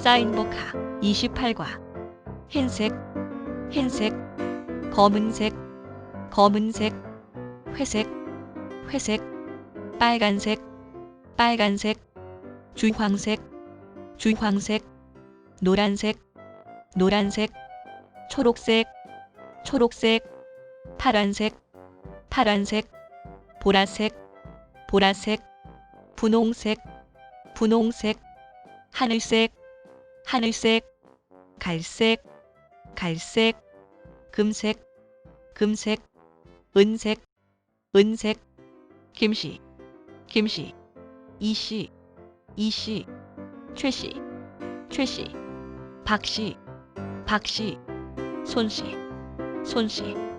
사인보카 28과 흰색, 흰색, 검은색, 검은색, 회색, 회색, 빨간색, 빨간색, 주황색, 주황색, 노란색, 노란색, 초록색, 초록색, 파란색, 파란색, 보라색, 보라색, 분홍색, 분홍색, 하늘색, 하늘색, 갈색, 갈색, 금색, 금색, 은색, 은색, 김씨, 김씨, 이씨, 이씨, 최씨, 최씨, 박씨, 박씨, 손씨, 손씨,